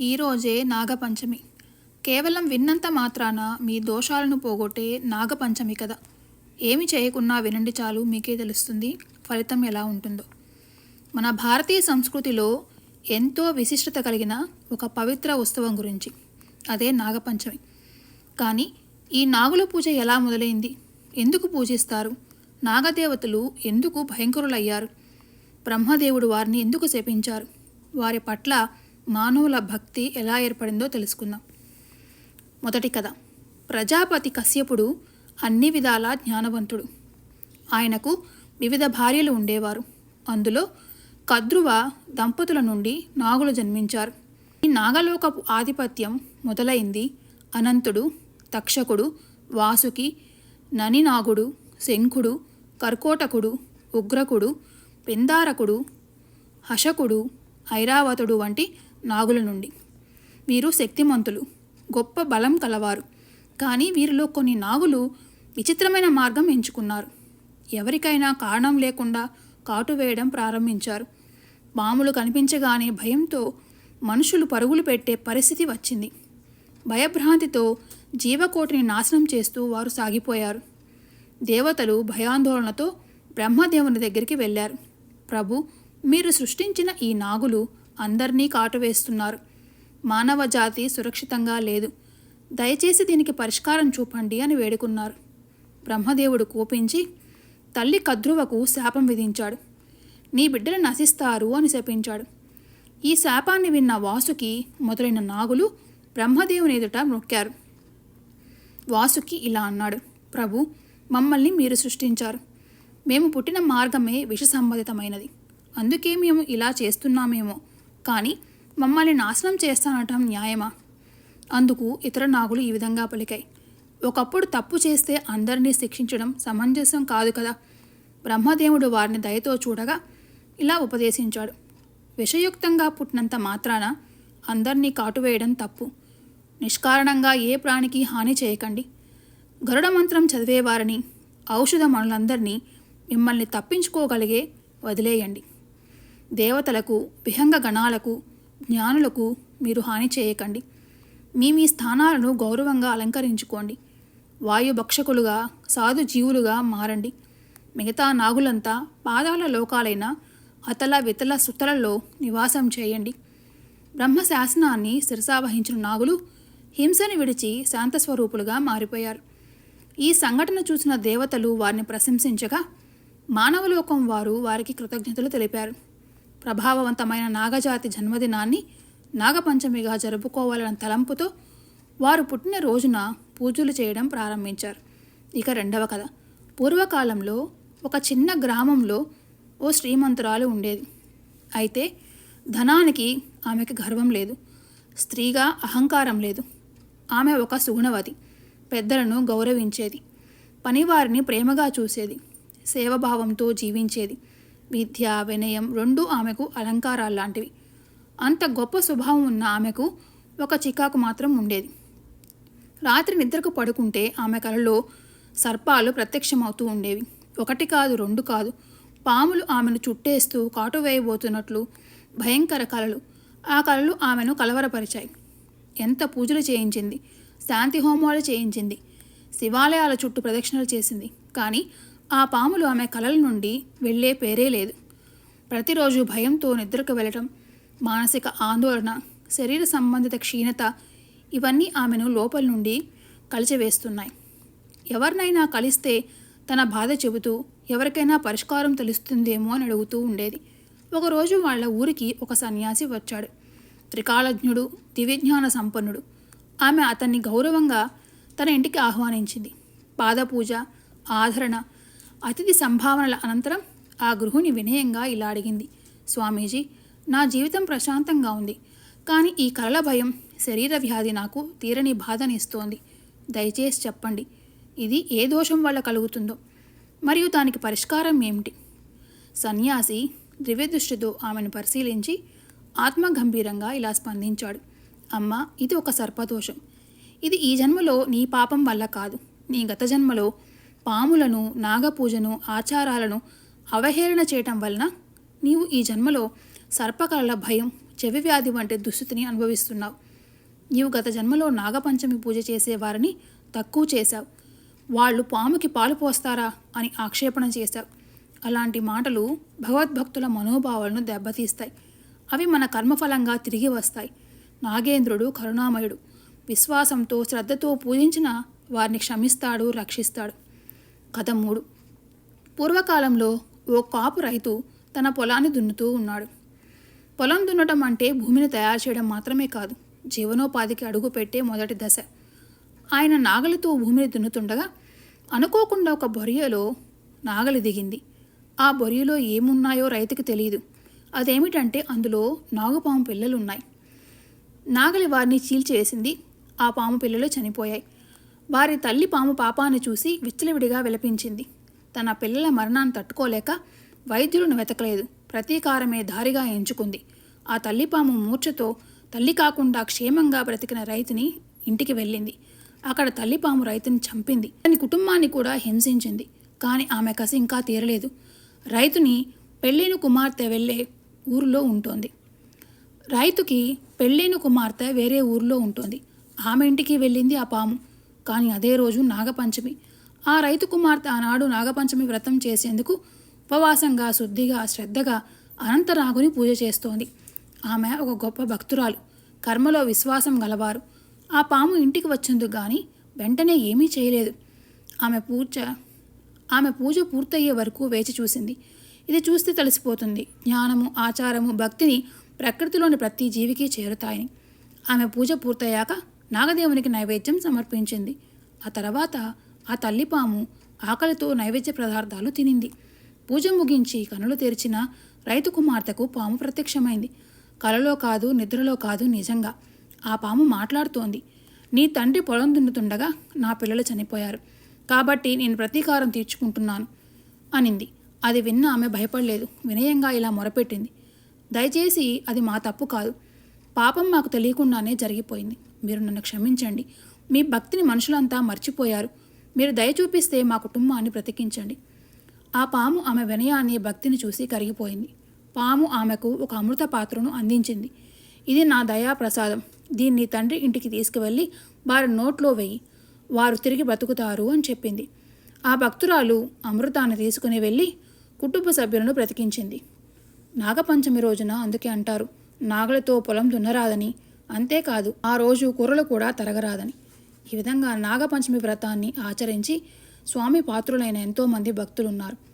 ఈరోజే నాగపంచమి. కేవలం విన్నంత మాత్రాన మీ దోషాలను పోగొట్టే నాగపంచమి కదా. ఏమి చేయకున్నా వినండి చాలు మీకే తెలుస్తుంది ఫలితం ఎలా ఉంటుందో. మన భారతీయ సంస్కృతిలో ఎంతో విశిష్టత కలిగిన ఒక పవిత్ర ఉత్సవం గురించి. అదే నాగపంచమి. కానీ ఈ నాగుల పూజ ఎలా మొదలైంది? ఎందుకు పూజిస్తారు? నాగదేవతలు ఎందుకు భయంకరులయ్యారు? బ్రహ్మదేవుడు వారిని ఎందుకు శపించారు? వారి పట్ల మానవుల భక్తి ఎలా ఏర్పడిందో తెలుసుకుందాం. మొదటి కథ. ప్రజాపతి కశ్యపుడు అన్ని విధాల జ్ఞానవంతుడు. ఆయనకు వివిధ భార్యలు ఉండేవారు. అందులో కద్రువ దంపతుల నుండి నాగులు జన్మించారు. ఈ నాగలోకపు ఆధిపత్యం మొదలైంది అనంతుడు తక్షకుడు వాసుకి ననినాగుడు శంఖుడు కర్కోటకుడు ఉగ్రకుడు పిందారకుడు హషకుడు ఐరావతుడు వంటి నాగుల నుండి. వీరు శక్తిమంతులు గొప్ప బలం కలవారు. కానీ వీరిలో కొన్ని నాగులు విచిత్రమైన మార్గం ఎంచుకున్నారు. ఎవరికైనా కారణం లేకుండా కాటు వేయడం ప్రారంభించారు. పాములు కనిపించగానే భయంతో మనుషులు పరుగులు పెట్టే పరిస్థితి వచ్చింది. భయభ్రాంతితో జీవకోటిని నాశనం చేస్తూ వారు సాగిపోయారు. దేవతలు భయాందోళనతో బ్రహ్మదేవుని దగ్గరికి వెళ్ళారు. ప్రభు మీరు సృష్టించిన ఈ నాగులు అందరినీ కాటువేస్తున్నారు. మానవ జాతి సురక్షితంగా లేదు. దయచేసి దీనికి పరిష్కారం చూపండి అని వేడుకున్నారు. బ్రహ్మదేవుడు కోపించి తల్లి కద్రువకు శాపం విధించాడు. నీ బిడ్డలు నశిస్తారు అని శపించాడు. ఈ శాపాన్ని విన్న వాసుకి మొదలైన నాగులు బ్రహ్మదేవుని ఎదుట మొక్కారు వాసుకి ఇలా అన్నాడు ప్రభు మమ్మల్ని మీరు సృష్టించారు. మేము పుట్టిన మార్గమే విష సంబంధితమైనది. అందుకే మేము ఇలా చేస్తున్నామేమో. కానీ మమ్మల్ని నాశనం చేస్తానటం న్యాయమా? అందుకు ఇతర నాగులు ఈ విధంగా పలికాయి. ఒకప్పుడు తప్పు చేస్తే అందరినీ శిక్షించడం సమంజసం కాదు కదా. బ్రహ్మదేవుడు వారిని దయతో చూడగా ఇలా ఉపదేశించాడు. విషయుక్తంగా పుట్టినంత మాత్రాన అందరినీ కాటువేయడం తప్పు. నిష్కారణంగా ఏ ప్రాణికి హాని చేయకండి. గరుడ మంత్రం చదివేవారిని ఔషధ మనులందరినీ మిమ్మల్ని తప్పించుకోగలిగే వదిలేయండి. దేవతలకు విహంగ గణాలకు జ్ఞానులకు మీరు హాని చేయకండి. మీ మీ స్థానాలను గౌరవంగా అలంకరించుకోండి. వాయుభక్షకులుగా సాధు జీవులుగా మారండి. మిగతా నాగులంతా పాదాల లోకాలైన అతల వితల సుతలలో నివాసం చేయండి. బ్రహ్మ శాసనాన్ని శిరసావహించిన నాగులు హింసని విడిచి శాంతస్వరూపులుగా మారిపోయారు. ఈ సంఘటన చూసిన దేవతలు వారిని ప్రశంసించగా మానవలోకం వారు వారికి కృతజ్ఞతలు తెలిపారు. ప్రభావవంతమైన నాగజాతి జన్మదినాన్ని నాగపంచమిగా జరుపుకోవాలన్న తలంపుతో వారు పుట్టిన రోజున పూజలు చేయడం ప్రారంభించారు. ఇక రెండవ కథ. పూర్వకాలంలో ఒక చిన్న గ్రామంలో ఓ శ్రీమంతురాలు ఉండేది. అయితే ధనానికి ఆమెకు గర్వం లేదు. స్త్రీగా అహంకారం లేదు. ఆమె ఒక సుగుణవతి. పెద్దలను గౌరవించేది. పనివారిని ప్రేమగా చూసేది. సేవభావంతో జీవించేది. విద్య వినయం రెండూ ఆమెకు అలంకారాల్లాంటివి అంత గొప్ప స్వభావం ఉన్న ఆమెకు ఒక చికాకు మాత్రం ఉండేది. రాత్రి నిద్రకు పడుకుంటే ఆమె కలలో సర్పాలు ప్రత్యక్షమవుతూ ఉండేవి. ఒకటి కాదు రెండు కాదు. పాములు ఆమెను చుట్టేస్తూ కాటు వేయబోతున్నట్లు భయంకర కలలు. ఆ కలలు ఆమెను కలవరపరిచాయి. ఎంత పూజలు చేయించింది. శాంతి హోమాలు చేయించింది. శివాలయాల చుట్టూ ప్రదక్షిణలు చేసింది. కానీ ఆ పాములు ఆమె కలల నుండి వెళ్ళే పేరే లేదు. ప్రతిరోజు భయంతో నిద్రకు వెళ్ళటం మానసిక ఆందోళన శరీర సంబంధిత క్షీణత ఇవన్నీ ఆమెను లోపల నుండి కలిచివేస్తున్నాయి. ఎవరినైనా కలిస్తే తన బాధ చెబుతూ ఎవరికైనా పరిష్కారం తెలుస్తుందేమో అని అడుగుతూ ఉండేది. ఒకరోజు వాళ్ళ ఊరికి ఒక సన్యాసి వచ్చాడు. త్రికాలజ్ఞుడు దివ్యజ్ఞాన సంపన్నుడు. ఆమె అతన్ని గౌరవంగా తన ఇంటికి ఆహ్వానించింది. పాదపూజ ఆదరణ అతిథి సంభావనల అనంతరం ఆ గృహిణి వినయంగా ఇలా అడిగింది. స్వామీజీ నా జీవితం ప్రశాంతంగా ఉంది. కానీ ఈ కలల భయం శరీర వ్యాధి నాకు తీరని బాధనిస్తోంది. దయచేసి చెప్పండి ఇది ఏ దోషం వల్ల కలుగుతుందో? మరియు దానికి పరిష్కారం ఏమిటి? సన్యాసి దివ్యదృష్టితో ఆమెను పరిశీలించి ఆత్మగంభీరంగా ఇలా స్పందించాడు. అమ్మ ఇది ఒక సర్పదోషం. ఇది ఈ జన్మలో నీ పాపం వల్ల కాదు. నీ గత జన్మలో పాములను నాగపూజను ఆచారాలను అవహేళన చేయటం వలన నీవు ఈ జన్మలో సర్పకళల భయం చెవి వ్యాధి వంటి దుస్థితిని అనుభవిస్తున్నావు. నీవు గత జన్మలో నాగపంచమి పూజ చేసేవారిని తక్కువ చేశావు. వాళ్ళు పాముకి పాలు పోస్తారా అని ఆక్షేపణ చేశావు. అలాంటి మాటలు భగవద్భక్తుల మనోభావాలను దెబ్బతీస్తాయి. అవి మన కర్మఫలంగా తిరిగి వస్తాయి. నాగేంద్రుడు కరుణామయుడు. విశ్వాసంతో శ్రద్ధతో పూజించిన వారిని క్షమిస్తాడు రక్షిస్తాడు. కథ మూడు. పూర్వకాలంలో ఓ కాపు రైతు తన పొలాన్ని దున్నుతూ ఉన్నాడు. పొలం దున్నటం అంటే భూమిని తయారు చేయడం మాత్రమే కాదు జీవనోపాధికి అడుగు పెట్టే మొదటి దశ. ఆయన నాగలితో భూమిని దున్నుతుండగా అనుకోకుండా ఒక బొరియలో నాగలి దిగింది. ఆ బొరియలో ఏమున్నాయో రైతుకి తెలియదు అదేమిటంటే అందులో నాగుపాము పిల్లలు ఉన్నాయి నాగలి వారిని చీల్చేసింది ఆ పాము పిల్లలు చనిపోయాయి. వారి తల్లి పాము పాపాన్ని చూసి విచ్చలవిడిగా విలపించింది. తన పిల్లల మరణాన్ని తట్టుకోలేక వైద్యులను వెతకలేదు. ప్రతీకారమే దారిగా ఎంచుకుంది. ఆ తల్లిపాము మూర్ఛతో తల్లి కాకుండా క్షేమంగా బ్రతికిన రైతుని ఇంటికి వెళ్ళింది. అక్కడ తల్లిపాము రైతుని చంపింది. తన కుటుంబాన్ని కూడా హింసించింది. కానీ ఆమె కసి ఇంకా తీరలేదు. రైతుని పెళ్ళైన కుమార్తె వెళ్ళే ఊరిలో ఉంటుంది. రైతుకి పెళ్ళైన కుమార్తె వేరే ఊరిలో ఉంటుంది. ఆమె ఇంటికి వెళ్ళింది ఆ పాము. కానీ అదే రోజు నాగపంచమి. ఆ రైతు కుమార్తె ఆనాడు నాగపంచమి వ్రతం చేసేందుకు ఉపవాసంగా శుద్ధిగా శ్రద్ధగా అనంతనాగుని పూజ చేస్తోంది. ఆమె ఒక గొప్ప భక్తురాలు. కర్మలో విశ్వాసం గలవారు. ఆ పాము ఇంటికి వచ్చేందుకు కానీ వెంటనే ఏమీ చేయలేదు. ఆమె పూజ ఆమె పూజ పూర్తయ్యే వరకు వేచి చూసింది. ఇది చూస్తే తెలిసిపోతుంది. జ్ఞానము ఆచారము భక్తిని ప్రకృతిలోని ప్రతి జీవికి చేరుతాయని. ఆమె పూజ పూర్తయ్యాక నాగదేవునికి నైవేద్యం సమర్పించింది. ఆ తర్వాత ఆ తల్లిపాము ఆకలితో నైవేద్య పదార్థాలు తినింది. పూజ ముగించి కనులు తెరిచిన రైతు కుమార్తెకు పాము ప్రత్యక్షమైంది. కలలో కాదు నిద్రలో కాదు నిజంగా. ఆ పాము మాట్లాడుతోంది. నీ తండ్రి పొలం దున్నుతుండగా నా పిల్లలు చనిపోయారు. కాబట్టి నేను ప్రతీకారం తీర్చుకుంటున్నాను అనింది. అది విన్న ఆమె భయపడలేదు. వినయంగా ఇలా మొరపెట్టింది. దయచేసి అది మా తప్పు కాదు. పాపం మాకు తెలియకుండానే జరిగిపోయింది. మీరు నన్ను క్షమించండి. మీ భక్తిని మనుషులంతా మర్చిపోయారు. మీరు దయ చూపిస్తే మా కుటుంబాన్ని బ్రతికించండి. ఆ పాము ఆమె వినయాన్ని భక్తిని చూసి కరిగిపోయింది. పాము ఆమెకు ఒక అమృత పాత్రను అందించింది. ఇది నా దయా ప్రసాదం. దీన్ని తండ్రి ఇంటికి తీసుకువెళ్ళి వారి నోట్లో వెయ్యి వారు తిరిగి బ్రతుకుతారు అని చెప్పింది. ఆ భక్తురాలు అమృతాన్ని తీసుకుని వెళ్ళి కుటుంబ సభ్యులను బ్రతికించింది. నాగపంచమి రోజున అందుకే అంటారు నాగలతో పొలం దున్నరాదని. అంతేకాదు ఆ రోజు కూరలు కూడా తరగరాదని. ఈ విధంగా నాగపంచమి వ్రతాన్ని ఆచరించి స్వామి పాత్రులైన ఎంతోమంది భక్తులున్నారు.